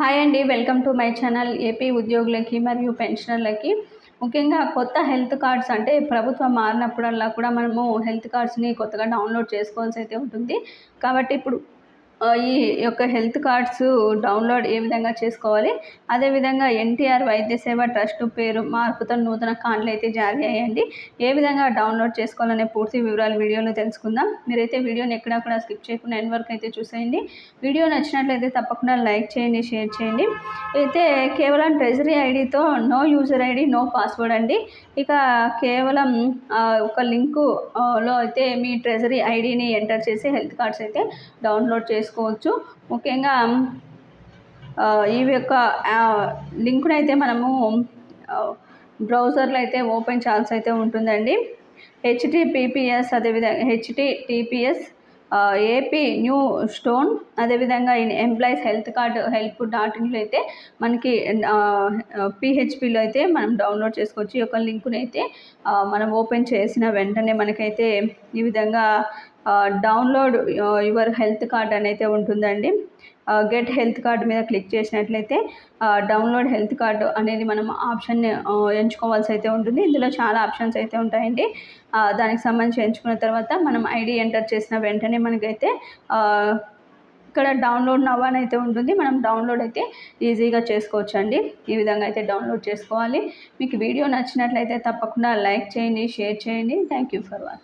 Hi అండి welcome to my channel AP ఉద్యోగులకి మరియు పెన్షనర్లకి. ముఖ్యంగా కొత్త హెల్త్ కార్డ్స్ అంటే ప్రభుత్వం మారినప్పుడల్లా కూడా మనము హెల్త్ కార్డ్స్ని కొత్తగా డౌన్లోడ్ చేసుకోవాల్సి అయితే ఉంటుంది. కాబట్టి ఇప్పుడు ఈ యొక్క హెల్త్ కార్డ్స్ డౌన్లోడ్ ఏ విధంగా చేసుకోవాలి? అదేవిధంగా ఎన్టీఆర్ వైద్య సేవ ట్రస్ట్ పేరు మార్పుతో నూతన కార్డులు అయితే జారీ అయ్యండి ఏ విధంగా డౌన్లోడ్ చేసుకోవాలనే పూర్తి వివరాలు వీడియోలో తెలుసుకుందాం. మీరైతే వీడియోని ఎక్కడా కూడా స్కిప్ చేయకుండా ఎండ్ వరకు అయితే చూసేయండి. వీడియో నచ్చినట్లయితే తప్పకుండా లైక్ చేయండి షేర్ చేయండి. అయితే కేవలం ట్రెజరీ ఐడితో no user ID no password అండి. ఇక కేవలం ఒక లింకులో అయితే మీ ట్రెజరీ ఐడిని ఎంటర్ చేసి హెల్త్ కార్డ్స్ అయితే డౌన్లోడ్ చేసి చేసుకోవచ్చు. ముఖ్యంగా ఈ యొక్క లింక్ను అయితే మనము బ్రౌజర్లో అయితే ఓపెన్ చేయాల్సి అయితే ఉంటుందండి. హెచ్టిపిపిఎస్ అదేవిధంగా హెచ్టిటిపిఎస్ ఏపీ న్యూ స్టోన్ అదేవిధంగా employees health card help dot ఇన్లో అయితే మనకి పిహెచ్పిలో అయితే మనం డౌన్లోడ్ చేసుకోవచ్చు. ఈ యొక్క లింకుని అయితే మనం ఓపెన్ చేసిన వెంటనే మనకైతే ఈ విధంగా డౌన్లోడ్ యువర్ హెల్త్ కార్డ్ అని అయితే ఉంటుందండి గెట్ హెల్త్ కార్డ్ మీద క్లిక్ చేసినట్లయితే డౌన్లోడ్ హెల్త్ కార్డు అనేది మనం ఆప్షన్ ఎంచుకోవాల్సి అయితే ఉంటుంది. ఇందులో చాలా ఆప్షన్స్ అయితే ఉంటాయండి. దానికి సంబంధించి ఎంచుకున్న తర్వాత మనం ఐడి ఎంటర్ చేసిన వెంటనే మనకైతే ఇక్కడ డౌన్లోడ్ నవ్ అని అయితే ఉంటుంది. మనం డౌన్లోడ్ అయితే ఈజీగా చేసుకోవచ్చు అండి ఈ విధంగా అయితే డౌన్లోడ్ చేసుకోవాలి. మీకు వీడియో నచ్చినట్లయితే తప్పకుండా లైక్ చేయండి షేర్ చేయండి. Thank you for watching